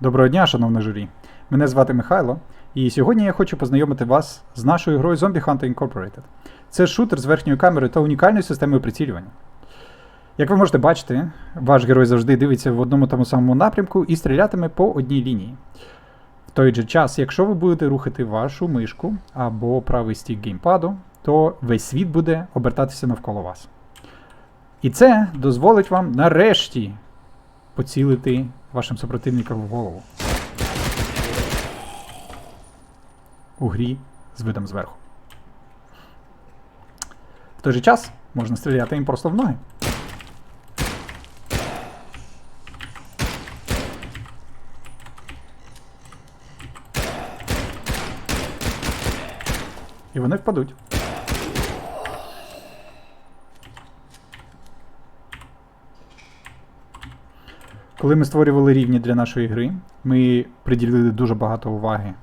Доброго дня, шановне журі. Мене звати Михайло, і сьогодні я хочу познайомити вас з нашою грою Zombie Hunter Incorporated. Це шутер з верхньою камерою та унікальною системою прицілювання. Як ви можете бачити, ваш герой завжди дивиться в одному тому самому напрямку і стрілятиме по одній лінії. В той же час, якщо ви будете рухати вашу мишку або правий стік геймпаду, то весь світ буде обертатися навколо вас. І це дозволить вам нарешті поцілити вашим супротивникам в голову. У грі з видом зверху. В той же час можна стріляти їм просто в ноги. І вони впадуть. Коли ми створювали рівні для нашої гри, ми приділили дуже багато уваги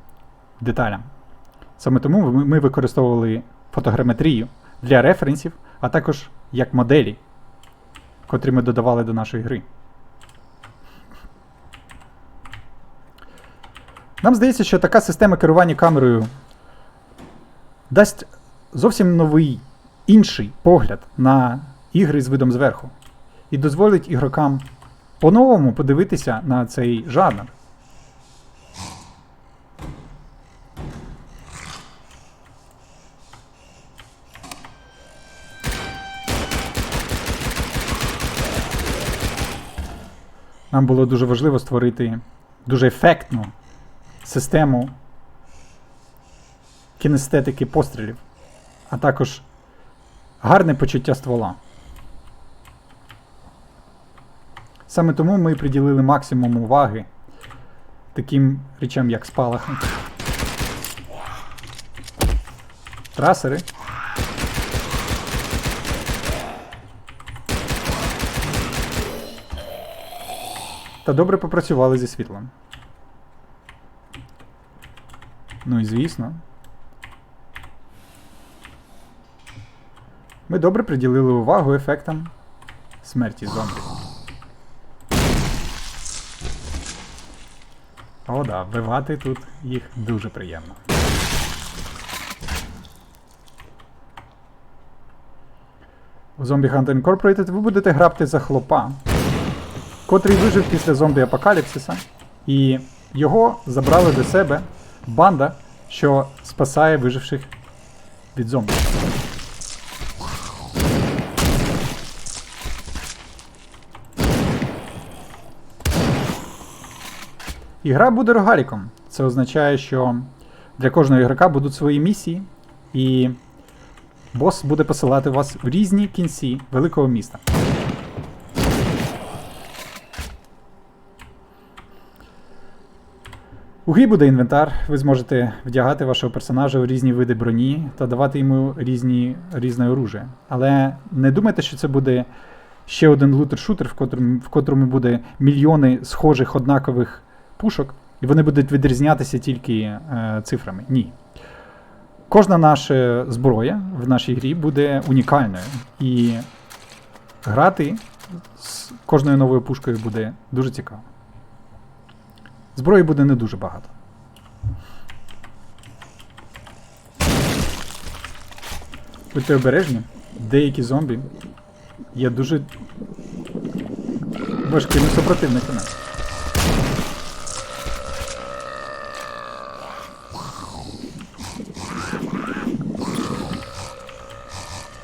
деталям. Саме тому ми використовували фотограметрію для референсів, а також як моделі, котрі ми додавали до нашої гри. Нам здається, що така система керування камерою дасть зовсім новий інший погляд на ігри з видом зверху і дозволить ігрокам по-новому подивитися на цей жанр. Нам було дуже важливо створити дуже ефектну систему кінестетики пострілів, а також гарне почуття ствола. Саме тому ми приділили максимум уваги таким речам, як спалахи, трасери. Та добре попрацювали зі світлом. Ну і звісно. Ми добре приділили увагу ефектам смерті зомбі. О, да, вбивати тут їх дуже приємно. У Zombie Hunter Incorporated ви будете грати за хлопа, котрий вижив після зомбі апокаліпсиса, і його забрали до себе банда, що спасає виживших від зомбі. Ігра буде рогаліком. Це означає, що для кожного ігрока будуть свої місії, і бос буде посилати вас в різні кінці великого міста. У грі буде інвентар, ви зможете вдягати вашого персонажа в різні види броні та давати йому різні, різне оружие. Але не думайте, що це буде ще один лутер-шутер, в котрому, в котрому буде мільйони схожих однакових пушок, і вони будуть відрізнятися тільки е, цифрами. Ні. Кожна наша зброя в нашій грі буде унікальною. І грати з кожною новою пушкою буде дуже цікаво. Зброї буде не дуже багато. Будьте обережні, деякі зомбі є дуже важкими супротивниками.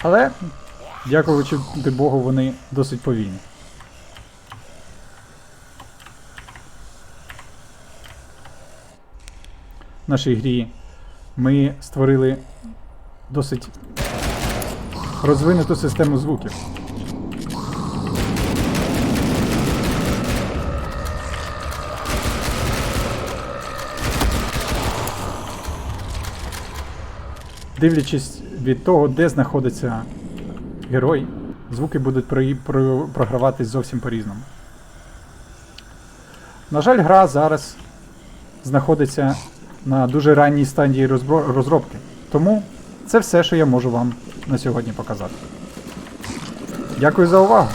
Але, дякуючи Богу, вони досить повільні. В нашій грі ми створили досить розвинуту систему звуків. Дивлячись від того, де знаходиться герой, звуки будуть про- про- програватись зовсім по-різному. На жаль, гра зараз знаходиться на дуже ранній стадії розробки. Тому це все, що я можу вам на сьогодні показати. Дякую за увагу!